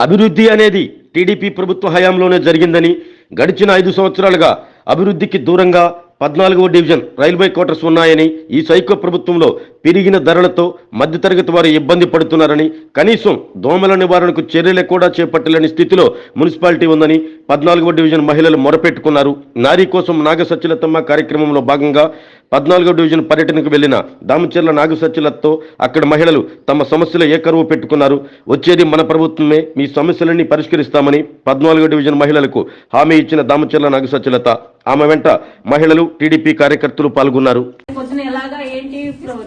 అభివృద్ధి అనేది టీడీపీ ప్రభుత్వ హయాంలోనే జరిగిందని గడిచిన ఐదు సంవత్సరాలుగా అభివృద్ధికి దూరంగా పద్నాలుగవ డివిజన్ రైల్వే క్వార్టర్స్ ఉన్నాయని ఈ సైకో ప్రభుత్వంలో పెరిగిన ధరలతో మధ్యతరగతి వారు ఇబ్బంది పడుతున్నారని కనీసం దోమల నివారణకు చర్యలు కూడా చేపట్టలేని స్థితిలో మున్సిపాలిటీ ఉందని పద్నాలుగవ డివిజన్ మహిళలు మొరపెట్టుకున్నారు. నారీ కోసం నాగ కార్యక్రమంలో భాగంగా పద్నాలుగవ డివిజన్ పర్యటనకు వెళ్ళిన దామచర్ల నాగ అక్కడ మహిళలు తమ సమస్యలు ఏకరువు పెట్టుకున్నారు. వచ్చేది మన ప్రభుత్వమే మీ సమస్యలన్నీ పరిష్కరిస్తామని పద్నాలుగో డివిజన్ మహిళలకు హామీ ఇచ్చిన దామచర్ల నాగ ఆమె వెంట మహిళలు టీడీపీ కార్యకర్తలు పాల్గొన్నారు. పొద్దున ఎలాగా ఏంటి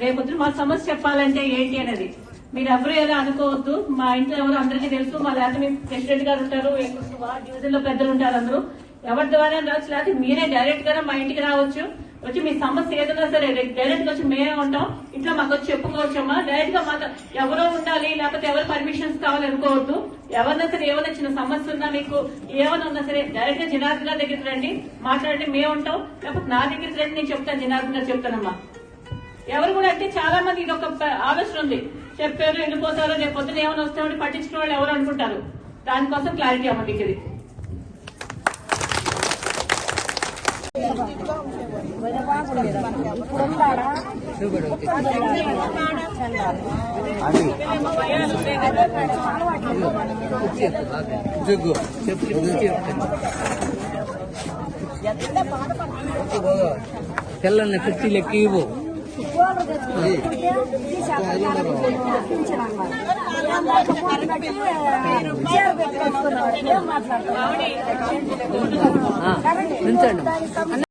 రేపొద్దున మా సమస్య చెప్పాలంటే ఏంటి అనేది. మీరు ఎవరు ఏదో అనుకోవద్దు. మా ఇంట్లో ఎవరు అందరికీ తెలుసు. మా లేకపోతే మీ ప్రెసిడెంట్ గారు ఉంటారు. డివిజన్లో పెద్దలు ఉంటారు అందరూ. ఎవరి ద్వారా రావచ్చు. లేకపోతే మీరే డైరెక్ట్గా మా ఇంటికి రావచ్చు. వచ్చి మీ సమస్య ఏదైనా సరే డైరెక్ట్ వచ్చి మేమే ఉంటాం. ఇంట్లో మాకు వచ్చి చెప్పుకోవచ్చమ్మా. డైరెక్ట్గా మాతో ఎవరో ఉండాలి. లేకపోతే ఎవరు పర్మిషన్స్ కావాలి అనుకోవద్దు ఎవరైనా సరే ఏమైనా చిన్న సమస్య ఉన్నా మీకు ఏమైనా ఉన్నా సరే డైరెక్ట్గా జనార్దన్ గారి దగ్గరికి రండి. మాట్లాడండి మేము ఉంటాం లేకపోతే నా దగ్గరికి రండి నేను చెప్తాను. జనార్దన్ గారు చెప్తానమ్మా. ఎవరు కూడా అంటే చాలా మంది ఇది ఒక ఆలోచన ఉంది. చెప్పారు వెళ్ళిపోతారు రేపు పొద్దున ఏమైనా వస్తామని పట్టించుకునే వాళ్ళు ఎవరు అనుకుంటారు. దానికోసం క్లారిటీ అమ్మ మీకు ఇది జగ్గు చెప్పు తెల్లని కుర్చీ లెక్క ఇవ్వు నించండి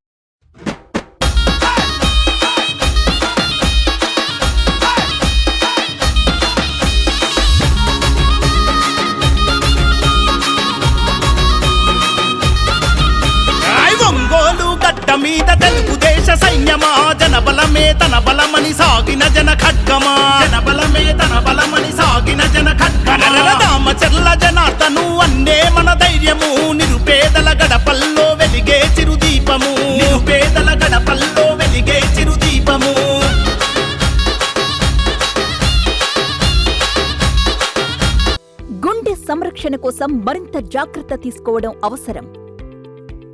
గడ్డ మీద తెలుగుదేశ సైన్యమా? జనబలమే తన బలమని సాగిన జన ఖడ్గమా? జనబలమే తన బలమని సాగిన జన ఖడ్గమా? రామచర్ల జనార్దను అన్నే మన ధైర్యము. నిరుపేదల గడపల్లో వెలిగే చిరుదీపము. నిరుపేదల గడపల్లో వెలిగే చిరుదీపము. గుండె సంరక్షణ కోసం మరింత జాగ్రత్త తీసుకోవడం అవసరం.